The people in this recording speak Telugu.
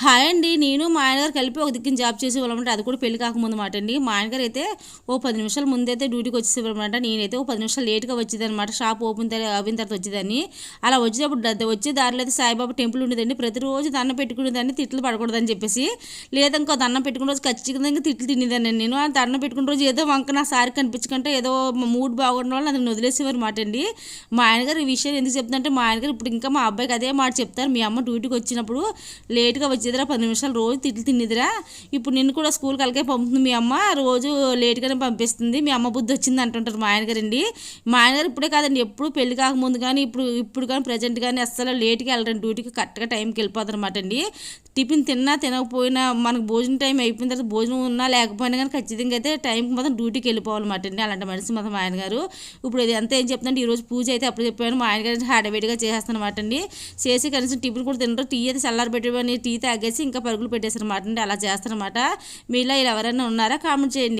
హాయ్ అండి. నేను మా ఆయనగారు కలిపి ఒక దిక్కుని జాబ్ చేసి వాళ్ళమంటే అది కూడా పెళ్ళి కాకముందు మాట అండి. మా ఆయనగారు అయితే ఓ పది నిమిషాల ముందైతే డ్యూటీకి వచ్చేసేవాళ్ళమాట నేనైతే ఓ పది నిమిషాలు లేట్గా వచ్చేదనమాట షాప్ ఓపెన్ అయిన తర్వాత వచ్చేదాన్ని. అలా వచ్చేటప్పుడు వచ్చే దారిలో అయితే సాయిబాబా టెంపుల్ ఉండేదండి. ప్రతిరోజు దండం పెట్టుకునేదాన్ని తిట్లు పడకూడదని చెప్పేసి. లేదా ఇంకో దండం పెట్టుకున్న రోజు ఖచ్చితంగా తిట్లు తినేదాన్ని నేను ఆ దండం పెట్టుకున్న రోజు ఏదో వంక నా సారి కనిపించకుండా ఏదో మూడ్ బాగుండడం వల్ల అది వదిలేసేవారు మాట అండి. మా ఆయనగారు ఈ విషయం ఎందుకు చెప్తుందంటే మా ఆయనగారు ఇప్పుడు ఇంకా మా అబ్బాయికి అదే మాట చెప్తారు. మీ అమ్మ డ్యూటీకి వచ్చినప్పుడు లేట్గా వచ్చేదిరా పది నిమిషాలు రోజు తిట్లు తినేదిరా ఇప్పుడు నిన్ను కూడా స్కూల్కి అలాగే పంపుతుంది మీ అమ్మ. రోజు లేట్గానే పంపిస్తుంది. మీ అమ్మ బుద్ధి వచ్చింది అంటుంటారు మా ఆయనగారండి. మా ఆయనగారు ఇప్పుడే కాదండి ఎప్పుడు పెళ్ళి కాకముందు కానీ ఇప్పుడు ఇప్పుడు కానీ ప్రజెంట్ కానీ అస్సలు లేట్గా వెళ్ళరండి. డ్యూటీకి కరెక్ట్గా టైంకి వెళ్ళిపోతారనమాట అండి. టిఫిన్ తిన్నా తినకపోయినా మనకు భోజనం టైం అయిపోయిన తర్వాత భోజనం ఉన్నా లేకపోయినా కానీ ఖచ్చితంగా అయితే టైంకి మాత్రం డ్యూటీకి వెళ్ళిపోవాలన్నమాట అండి అలాంటి మనిషి మాత్రం మా ఆయన గారు ఇప్పుడు ఇది అంతా ఏం చెప్తాను ఈరోజు పూజ అయితే అప్పుడు చెప్పాను. మా ఆయన గారు హడావిడిగా చేసేస్తానమాట అండి. చేసి కనీసం టిఫిన్ కూడా తినరు. టీ అయితే చల్లారి పెట్టి టీ తాగేసి ఇంకా పరుగులు పెట్టేసారన్నమాట అండి అలా చేస్తారనమాట మీలో ఇలా ఎవరైనా ఉన్నారా? కామెంట్ చేయండి.